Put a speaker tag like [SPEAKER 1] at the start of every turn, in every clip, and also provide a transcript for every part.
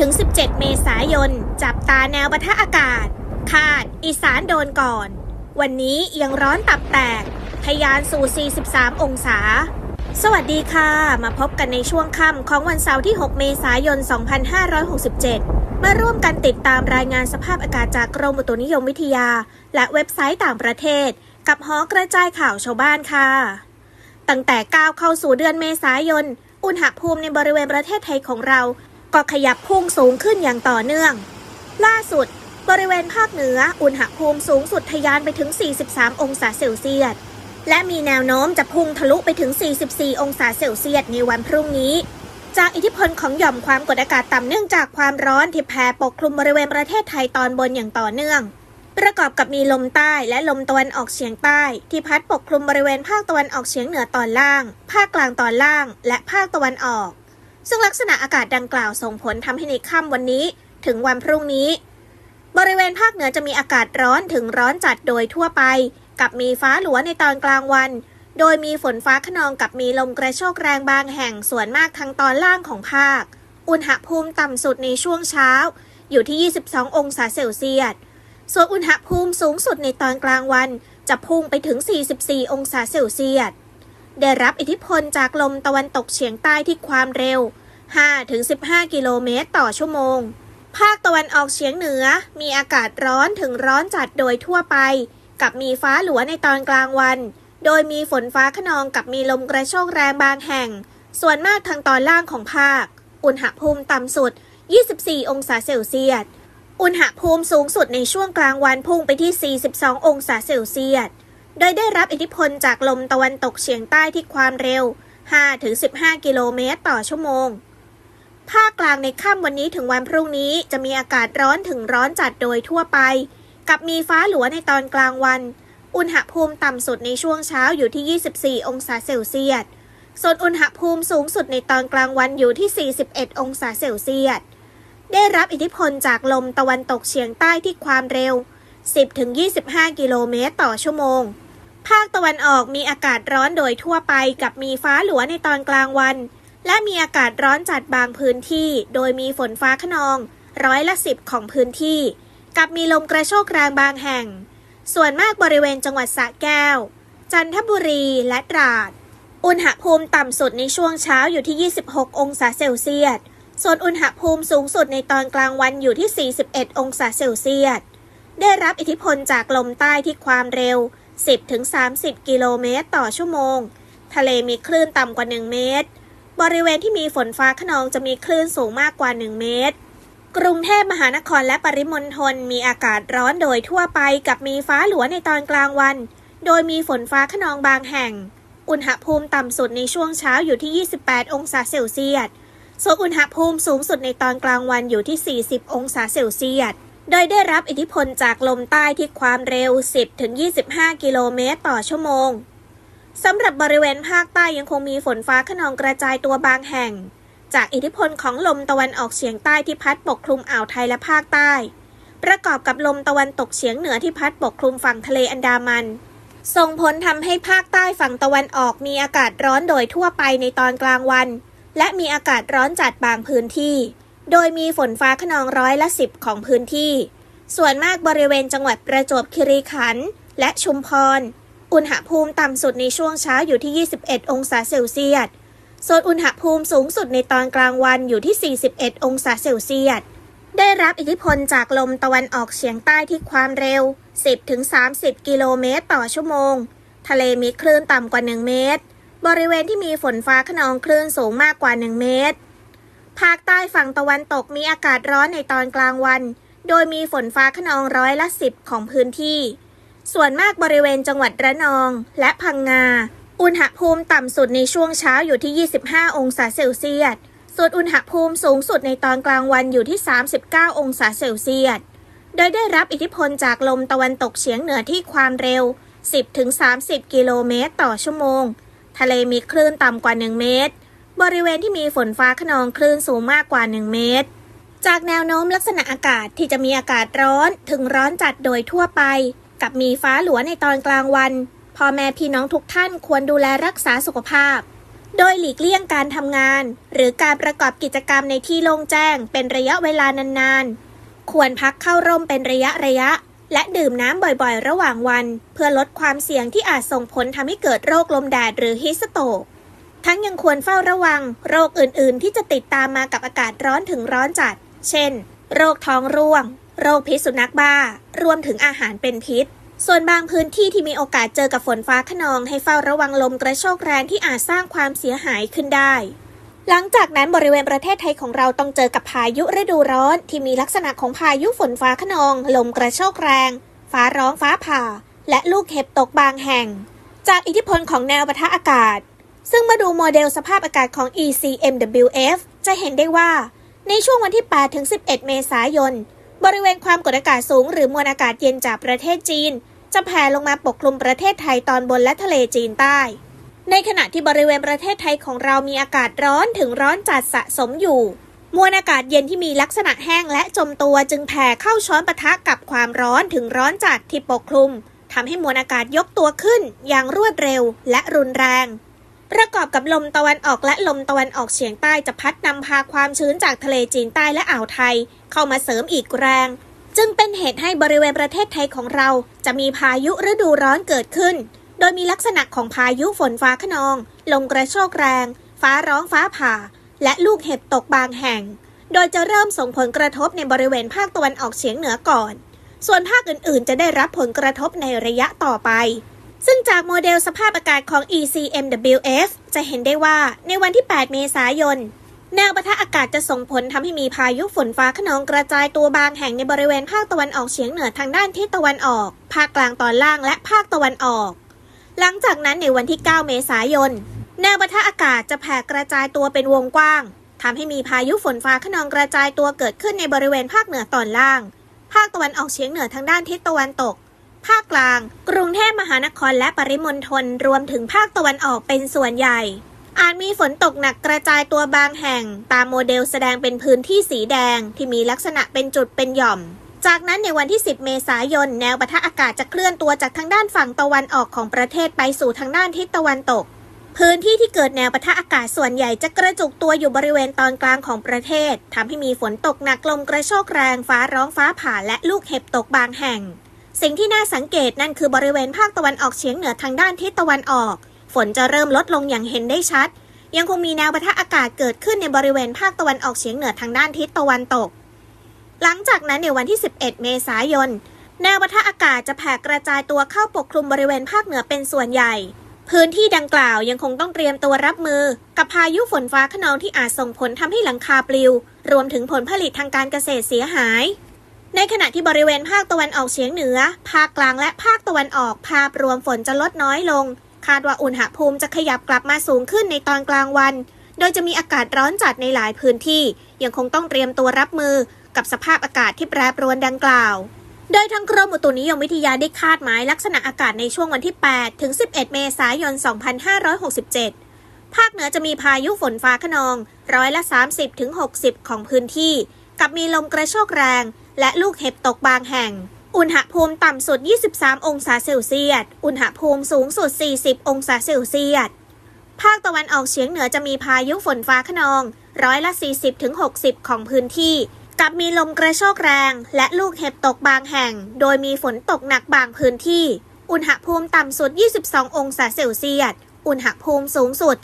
[SPEAKER 1] 10-17 เมษายน จับตาแนวปะทะอากาศ คาดอีสานโดนก่อน วันนี้ยังร้อนตับแตก ทยานสู่ 43 องศา สวัสดีค่ะ มาพบกันในช่วงค่ำของวันเสาร์ที่ 6 เมษายน 2567 มาร่วมกันติดตามรายงานสภาพอากาศจากกรมอุตุนิยมวิทยา และเว็บไซต์ต่างประเทศ กับหอกระจายข่าวชาวบ้านค่ะ ตั้งแต่ก้าวเข้าสู่เดือนเมษายนอุณหภูมิในบริเวณประเทศไทยของเรา ก็ขยับพุ่งสูงขึ้นอย่างต่อเนื่อง ล่าสุด บริเวณภาคเหนืออุณหภูมิสูงสุดทะยานไปถึง 43 องศาเซลเซียส และมีแนวโน้มจะพุ่งทะลุไปถึง 44 องศาเซลเซียสในวันพรุ่งนี้ จากอิทธิพลของหย่อมความกดอากาศต่ำเนื่องจากความร้อนที่แผ่ปกคลุมบริเวณประเทศไทยตอนบนอย่างต่อเนื่องประกอบกับมีลมใต้และลมตะวันออกเฉียงใต้ ที่พัดปกคลุมบริเวณภาคตะวันออกเฉียงเหนือตอนล่าง ภาคกลางตอนล่าง และภาคตะวันออก ซึ่งลักษณะอากาศดังกล่าวส่งผลทำให้ในค่ำวันนี้ถึงวันพรุ่งนี้ บริเวณภาคเหนือจะมีอากาศร้อนถึงร้อนจัดโดยทั่วไป กับมีฟ้าหลัวในตอนกลางวัน โดยมีฝนฟ้าขนองกับมีลมกระโชกแรงบางแห่งส่วนมากทางตอนล่างของภาค อุณหภูมิต่ำสุดในช่วงเช้า อยู่ที่ 22 องศาเซลเซียส ส่วนอุณหภูมิสูงสุดในตอนกลางวันจะพุ่งไปถึง 44 องศาเซลเซียส ได้รับอิทธิพลจากลมตะวันตกเฉียงใต้ที่ความเร็ว 5-15 กิโลเมตรต่อชั่วโมง ภาคตะวันออกเฉียงเหนือมีอากาศร้อนถึงร้อนจัดโดยทั่วไป กับมีฟ้าหลัวในตอนกลางวัน โดยมีฝนฟ้าขนองกับมีลมกระโชกแรงบางแห่ง ส่วนมากทางตอนล่างของภาค อุณหภูมิต่ำสุด 24 องศาเซลเซียส อุณหภูมิสูงสุดในช่วงกลางวันพุ่งไปที่ 42 องศาเซลเซียส โดยได้รับอิทธิพลจากลมตะวันตกเฉียงใต้ที่ความเร็ว 5-15 กิโลเมตรต่อชั่วโมง ภาคกลางในค่ำวันนี้ถึงวันพรุ่งนี้จะมีอากาศร้อนถึงร้อนจัดโดยทั่วไป กับมีฟ้าหลัวในตอนกลางวัน อุณหภูมิต่ำสุดในช่วงเช้าอยู่ที่ 24 องศาเซลเซียส ส่วนอุณหภูมิสูงสุดในตอนกลางวันอยู่ที่ 41 องศาเซลเซียส ได้รับอิทธิพลจากลมตะวันตกเฉียงใต้ที่ความเร็ว 10-25 กิโลเมตรต่อชั่วโมง ภาคตะวันออกมีอากาศร้อนโดยทั่วไปกับมีฟ้าหลัวในตอนกลางวัน และมีอากาศร้อนจัดบางพื้นที่ โดยมีฝนฟ้าขนอง ร้อยละสิบของพื้นที่ กับมีลมกระโชกแรงบางแห่ง ส่วนมากบริเวณจังหวัดสระแก้ว จันทบุรีและตราด อุณหภูมิต่ำสุดในช่วงเช้าอยู่ที่ 26 องศาเซลเซียส ส่วนอุณหภูมิสูงสุดในตอนกลางวันอยู่ที่ 41 องศาเซลเซียส ได้รับอิทธิพลจากลมใต้ที่ความเร็ว 10-30 กิโลเมตรต่อชั่วโมง ทะเลมีคลื่นต่ำกว่า 1 เมตร บริเวณที่มีฝนฟ้าขนองจะมีคลื่นสูงมากกว่า 1 เมตร กรุงเทพมหานครและปริมณฑลมีอากาศร้อนโดยทั่วไปกับมีฟ้าหลัวในตอนกลางวัน โดยมีฝนฟ้าขนองบางแห่ง อุณหภูมิต่ำสุดในช่วงเช้าอยู่ที่ 28 องศาเซลเซียส ส่วนอุณหภูมิสูงสุดในตอนกลางวันอยู่ที่ 40 องศาเซลเซียส โดยได้รับอิทธิพลจากลมใต้ที่ความเร็ว 10-25 กิโลเมตรต่อชั่วโมง สำหรับบริเวณภาคใต้ยังคงมีฝนฟ้าขนองกระจายตัวบางแห่ง จากอิทธิพลของลมตะวันออกเฉียงใต้ที่พัดปกคลุมอ่าวไทยและภาคใต้ ประกอบกับลมตะวันตกเฉียงเหนือที่พัดปกคลุมฝั่งทะเลอันดามันส่งผลทำให้ภาคใต้ฝั่งตะวันออกมีอากาศร้อนโดยทั่วไปในตอนกลางวัน และมีอากาศร้อนจัดบางพื้นที่ โดยมีฝนฟ้าขนองร้อยละสิบของพื้นที่ ส่วนมากบริเวณจังหวัดประจวบคีรีขันธ์และชุมพร อุณหภูมิต่ำสุดในช่วงเช้าอยู่ที่ 21 องศาเซลเซียส ส่วนอุณหภูมิสูงสุดในตอนกลางวันอยู่ที่ 41 องศาเซลเซียส ได้รับอิทธิพลจากลมตะวันออกเฉียงใต้ที่ความเร็ว 10-30 กิโลเมตรต่อชั่วโมง ทะเลมีคลื่นต่ำกว่า 1 เมตร บริเวณที่มีฝนฟ้าขนองคลื่นสูงมากกว่า 1 เมตร ภาคใต้ฝั่งตะวันตกมีอากาศร้อนในตอนกลางวัน โดยมีฝนฟ้าขนองร้อยละสิบของพื้นที่ ส่วนมากบริเวณจังหวัดระนอง และพังงา อุณหภูมิต่ำสุดในช่วงเช้าอยู่ที่ 25 องศาเซลเซียส ส่วนอุณหภูมิสูงสุดในตอนกลางวันอยู่ที่ 39 องศาเซลเซียส โดยได้รับอิทธิพลจากลมตะวันตกเฉียงเหนือที่ความเร็ว 10-30 กิโลเมตรต่อชั่วโมง ทะเลมีคลื่นต่ำกว่า 1 เมตร บริเวณที่มีฝนฟ้าขนองคลื่นสูงมากกว่า 1 เมตรจากแนวโน้มลักษณะอากาศที่จะมีอากาศร้อนถึงร้อนจัดโดยทั่วไป กับมีฟ้าหลัวในตอนกลางวัน พ่อแม่พี่น้องทุกท่านควรดูแลรักษาสุขภาพ โดยหลีกเลี่ยงการทำงาน หรือการประกอบกิจกรรมในที่โล่งแจ้ง เป็นระยะเวลานานๆ ควรพักเข้าร่มเป็นระยะระยะ และดื่มน้ำบ่อยๆ ระหว่างวัน เพื่อลดความเสี่ยงที่อาจส่งผลทำให้เกิดโรคลมแดดหรือฮิสโตกทั้งยังควรเฝ้าระวัง โรคอื่นๆ ที่จะติดตามมากับอากาศร้อนถึงร้อนจัด เช่น โรคท้องร่วง โรคพิษสุนัขบ้า รวมถึงอาหารเป็นพิษ ส่วนบางพื้นที่ที่มีโอกาสเจอกับฝนฟ้าขนองให้เฝ้าระวังลมกระโชกแรงที่อาจสร้างความเสียหายขึ้นได้ หลังจากนั้นบริเวณประเทศไทยของเราต้องเจอกับพายุฤดูร้อน ที่มีลักษณะของพายุฝนฟ้าขนอง ลมกระโชกแรง ฟ้าร้องฟ้าผ่า และลูกเห็บตกบางแห่ง จากอิทธิพลของแนวปะทะอากาศ ซึ่งมาดูโมเดลสภาพอากาศของ ECMWF จะเห็นได้ว่า ในช่วงวันที่8ถึง11 เมษายน บริเวณความกดอากาศสูงหรือมวลอากาศเย็นจากประเทศจีน จะแผ่ลงมาปกคลุมประเทศไทยตอนบนและทะเลจีนใต้ ในขณะที่บริเวณประเทศไทยของเรามีอากาศร้อนถึงร้อนจัดสะสมอยู่ มวลอากาศเย็นที่มีลักษณะแห้งและจมตัวจึงแผ่เข้าช้อนปะทะกับความร้อนถึงร้อนจัดที่ปกคลุมทำให้มวลอากาศยกตัวขึ้นอย่างรวดเร็วและรุนแรง ประกอบกับลมตะวันออกและลมตะวันออกเฉียงใต้จะพัดนำพาความชื้นจากทะเลจีนใต้และอ่าวไทย เข้ามาเสริมอีกแรง จึงเป็นเหตุให้บริเวณประเทศไทยของเรา จะมีพายุฤดูร้อนเกิดขึ้น โดยมีลักษณะของพายุฝนฟ้าขนอง ลมกระโชกแรง ฟ้าร้องฟ้าผ่า และลูกเห็บตกบางแห่ง โดยจะเริ่มส่งผลกระทบในบริเวณภาคตะวันออกเฉียงเหนือก่อน ส่วนภาคอื่นๆ จะได้รับผลกระทบในระยะต่อไป ซึ่งจากโมเดลสภาพอากาศของ ECMWF จะเห็นได้ว่าในวันที่ 8 เมษายน แนวปะทะอากาศจะส่งผลทำให้มีพายุฝนฟ้าขนองกระจายตัวบางแห่งในบริเวณภาคตะวันออกเฉียงเหนือทางด้านทิศตะวันออก ภาคกลางตอนล่างและภาคตะวันออก หลังจากนั้นในวันที่ 9 เมษายน แนวปะทะอากาศจะแผ่กระจายตัวเป็นวงกว้างทำให้มีพายุฝนฟ้าขนองกระจายตัวเกิดขึ้นในบริเวณภาคเหนือตอนล่าง ภาคตะวันออกเฉียงเหนือทางด้านทิศตะวันตก ภาคกลาง กรุงเทพมหานครและปริมณฑลรวมถึงภาคตะวันออกเป็นส่วนใหญ่ อาจมีฝนตกหนักกระจายตัวบางแห่ง ตามโมเดลแสดงเป็นพื้นที่สีแดงที่มีลักษณะเป็นจุดเป็นหย่อม จากนั้นในวันที่ 10 เมษายน แนวปะทะอากาศจะเคลื่อนตัวจากทางด้านฝั่งตะวันออกของประเทศไปสู่ทางด้านทิศตะวันตก พื้นที่ที่เกิดแนวปะทะอากาศส่วนใหญ่จะกระจุกตัวอยู่บริเวณตอนกลางของประเทศทำให้มีฝนตกหนักลมกระโชกแรงฟ้าร้องฟ้าผ่าและลูกเห็บตกบางแห่ง สิ่งที่น่าสังเกตนั่นคือบริเวณภาคตะวันออกเฉียงเหนือทางด้านทิศตะวันออก ฝนจะเริ่มลดลงอย่างเห็นได้ชัด ยังคงมีแนวปะทะอากาศเกิดขึ้นในบริเวณภาคตะวันออกเฉียงเหนือทางด้านทิศตะวันตก หลังจากนั้นในวันที่ 11 เมษายน แนวปะทะอากาศจะแผ่กระจายตัวเข้าปกคลุมบริเวณภาคเหนือเป็นส่วนใหญ่ พื้นที่ดังกล่าวยังคงต้องเตรียมตัวรับมือ กับพายุฝนฟ้าขนองที่อาจส่งผลทำให้หลังคาปลิว รวมถึงผลผลิตทางการเกษตรเสียหาย ในขณะที่บริเวณภาคตะวันออกเฉียงเหนือ ภาคกลางและภาคตะวันออกภาพรวมฝนจะลดน้อยลง คาดว่าอุณหภูมิจะขยับกลับมาสูงขึ้นในตอนกลางวัน โดยจะมีอากาศร้อนจัดในหลายพื้นที่ ยังคงต้องเตรียมตัวรับมือกับสภาพอากาศที่แปรปรวนดังกล่าว โดยทางกรมอุตุนิยมวิทยาได้คาดหมายลักษณะอากาศในช่วงวันที่ 8 ถึง 11 เมษายน 2567 ภาคเหนือจะมีพายุฝนฟ้าขนอง ร้อยละ 30ถึง60 ของพื้นที่ กับมีลมกระโชกแรง และลูกเห็บตกบางแห่ง อุณหภูมิต่ำสุด 23 องศาเซลเซียส อุณหภูมิสูงสุด 40 องศาเซลเซียส ภาคตะวันออกเฉียงเหนือจะมีพายุฝนฟ้าขนอง ร้อยละ 40ถึง60 ของพื้นที่ กับมีลมกระโชกแรง และลูกเห็บตกบางแห่ง โดยมีฝนตกหนักบางพื้นที่ อุณหภูมิต่ำสุด 22 องศาเซลเซียส อุณหภูมิสูงสุด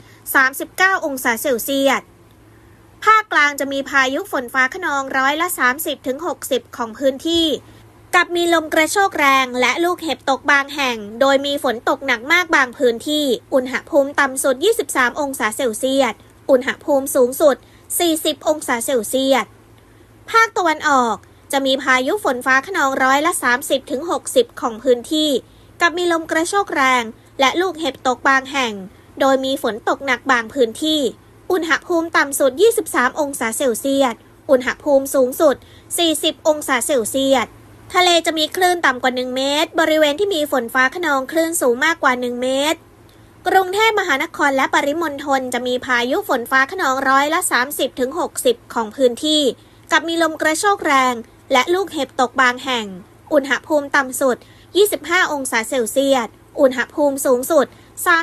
[SPEAKER 1] 39 องศาเซลเซียส ภาคกลางจะมีพายุฝนฟ้าขนองร้อยละ 30ถึง60 ของพื้นที่ กับมีลมกระโชกแรงและลูกเห็บตกบางแห่ง โดยมีฝนตกหนักมากบางพื้นที่ อุณหภูมิต่ำสุด 23 องศาเซลเซียส อุณหภูมิสูงสุด 40 องศาเซลเซียส ภาคตะวันออกจะมีพายุฝนฟ้าขนองร้อยละ 30ถึง60 ของพื้นที่ กับมีลมกระโชกแรงและลูกเห็บตกบางแห่ง โดยมีฝนตกหนักบางพื้นที่ อุณหภูมิต่ำสุด 23 องศาเซลเซียส อุณหภูมิสูงสุด 40 องศาเซลเซียส ทะเลจะมีคลื่นต่ำกว่า 1 เมตร บริเวณที่มีฝนฟ้าขนองคลื่นสูงมากกว่า 1 เมตร กรุงเทพมหานครและปริมณฑลจะมีพายุฝนฟ้าขนองร้อยละ 30ถึง60 ของพื้นที่ กับมีลมกระโชกแรง และลูกเห็บตกบางแห่ง อุณหภูมิต่ำสุด 25 องศาเซลเซียส อุณหภูมิสูงสุด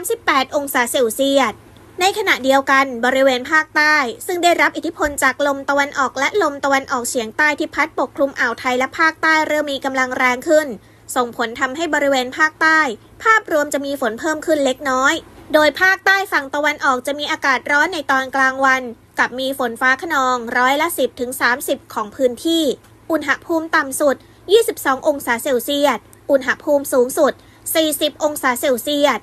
[SPEAKER 1] 38 องศาเซลเซียส ในขณะเดียวกันบริเวณภาคใต้ ซึ่งได้รับอิทธิพลจากลมตะวันออกและลมตะวันออกเฉียงใต้ที่พัดปกคลุมอ่าวไทยและภาคใต้เริ่มมีกำลังแรงขึ้น ส่งผลทำให้บริเวณภาคใต้ ภาพรวมจะมีฝนเพิ่มขึ้นเล็กน้อย โดยภาคใต้ฝั่งตะวันออกจะมีอากาศร้อนในตอนกลางวัน กับมีฝนฟ้าขนองร้อยละ 10ถึง30 ของพื้นที่ อุณหภูมิต่ำสุด 22 องศาเซลเซียส อุณหภูมิสูงสุด 40 องศาเซลเซียส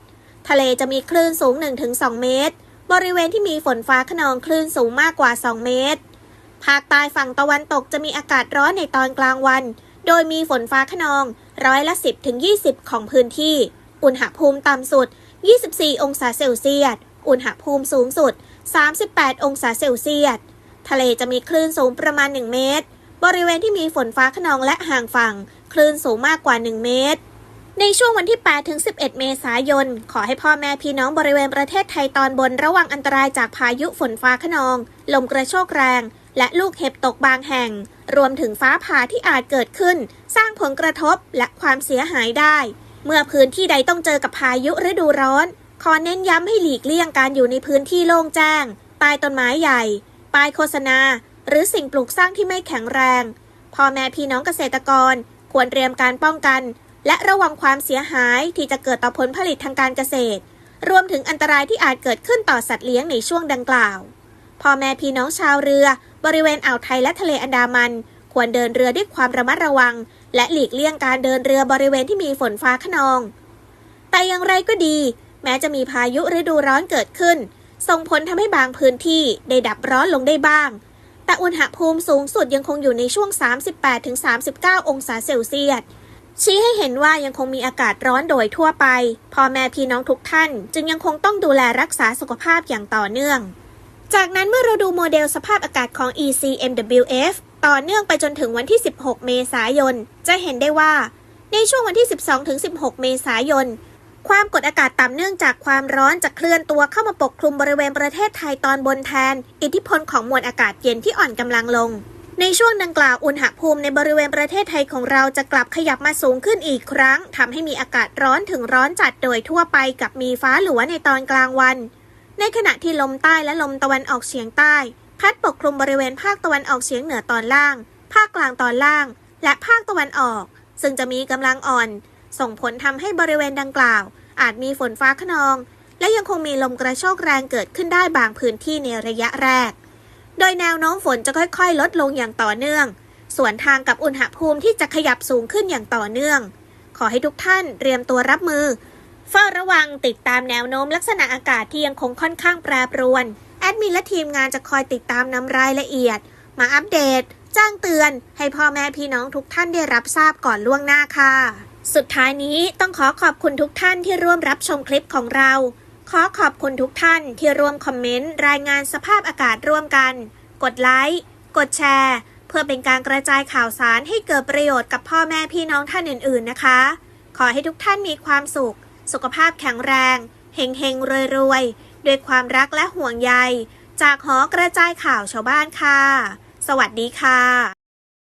[SPEAKER 1] ทะเลจะมีคลื่นสูง 1-2 เมตร บริเวณที่มีฝนฟ้าขนองคลื่นสูงมากกว่า 2 เมตร ภาคใต้ฝั่งตะวันตกจะมีอากาศร้อนในตอนกลางวัน โดยมีฝนฟ้าขนองร้อยละ 10ถึง20 ของพื้นที่ อุณหภูมิต่ำสุด 24 องศาเซลเซียส อุณหภูมิสูงสุด 38 องศาเซลเซียส ทะเลจะมีคลื่นสูงประมาณ 1 เมตร บริเวณที่มีฝนฟ้าขนองและห่างฝั่ง คลื่นสูงมากกว่า 1 เมตร ในช่วงวันที่ 8 ถึง 11 เมษายน ขอให้พ่อแม่พี่น้องบริเวณประเทศไทยตอนบนระวังอันตรายจากพายุฝนฟ้าขนอง ลมกระโชกแรง และลูกเห็บตกบางแห่ง รวมถึงฟ้าผ่าที่อาจเกิดขึ้น สร้างผลกระทบและความเสียหายได้ เมื่อพื้นที่ใดต้องเจอกับพายุฤดูร้อน ขอเน้นย้ำให้หลีกเลี่ยงการอยู่ในพื้นที่โล่งแจ้งใต้ต้นไม้ใหญ่ป้ายโฆษณา หรือสิ่งปลูกสร้างที่ไม่แข็งแรง พ่อแม่พี่น้องเกษตรกร ควรเตรียมการป้องกัน และระวังความเสียหายที่จะเกิดต่อผลผลิตทางการเกษตร รวมถึงอันตรายที่อาจเกิดขึ้นต่อสัตว์เลี้ยงในช่วงดังกล่าว พ่อแม่พี่น้องชาวเรือ บริเวณอ่าวไทยและทะเลอันดามัน ควรเดินเรือด้วยความระมัดระวัง และหลีกเลี่ยงการเดินเรือบริเวณที่มีฝนฟ้าขนอง แต่อย่างไรก็ดี แม้จะมีพายุฤดูร้อนเกิดขึ้น ส่งผลทำให้บางพื้นที่ได้ดับร้อนลงได้บ้าง แต่อุณหภูมิสูงสุดยังคงอยู่ในช่วง 38-39 องศาเซลเซียส ชี้ให้เห็นว่ายังคงมีอากาศร้อนโดยทั่วไป พ่อแม่พี่น้องทุกท่าน จึงยังคงต้องดูแลรักษาสุขภาพอย่างต่อเนื่อง จากนั้นเมื่อเราดูโมเดลสภาพอากาศของ ECMWF ต่อเนื่องไปจนถึงวันที่ 16 เมษายน จะเห็นได้ว่า ในช่วงวันที่ 12-16 เมษายน ความกดอากาศต่ำเนื่องจากความร้อนจะเคลื่อนตัวเข้ามาปกคลุมบริเวณประเทศไทยตอนบนแทน อิทธิพลของมวลอากาศเย็นที่อ่อนกำลังลง ในช่วงดังกล่าวอุณหภูมิในบริเวณประเทศไทยของเราจะกลับขยับมาสูงขึ้นอีกครั้งทำให้มีอากาศร้อนถึงร้อนจัดโดยทั่วไปกับมีฟ้าหลัวในตอนกลางวัน ในขณะที่ลมใต้และลมตะวันออกเฉียงใต้ พัดปกคลุมบริเวณภาคตะวันออกเฉียงเหนือตอนล่าง ภาคกลางตอนล่าง และภาคตะวันออก ซึ่งจะมีกำลังอ่อน ส่งผลทำให้บริเวณดังกล่าว อาจมีฝนฟ้าขนอง และยังคงมีลมกระโชกแรงเกิดขึ้นได้บางพื้นที่ในระยะแรก โดยแนวโน้มฝนจะค่อยๆ ลดลงอย่างต่อเนื่อง ส่วนทางกับอุณหภูมิที่จะขยับสูงขึ้นอย่างต่อเนื่อง ขอให้ทุกท่านเตรียมตัวรับมือ เฝ้าระวังติดตามแนวโน้มลักษณะอากาศที่ยังคงค่อนข้างแปรปรวน แอดมินและทีมงานจะคอยติดตามนำรายละเอียด มาอัปเดตแจ้งเตือน ให้พ่อแม่พี่น้องทุกท่านได้รับทราบก่อนล่วงหน้าค่ะ สุดท้ายนี้ต้องขอขอบคุณทุกท่านที่ร่วมรับชมคลิปของเรา ขอขอบคุณทุกท่านที่ร่วมคอมเมนต์ รายงานสภาพอากาศร่วมกัน กดไลค์ กดแชร์ เพื่อเป็นการกระจายข่าวสารให้เกิดประโยชน์กับพ่อแม่พี่น้องท่านอื่น ๆนะคะ ขอให้ทุกท่านมีความสุข สุขภาพแข็งแรง เฮงเฮงรวยรวยๆ ด้วยความรักและห่วงใย จากหอกระจายข่าวชาวบ้านค่ะ สวัสดีค่ะ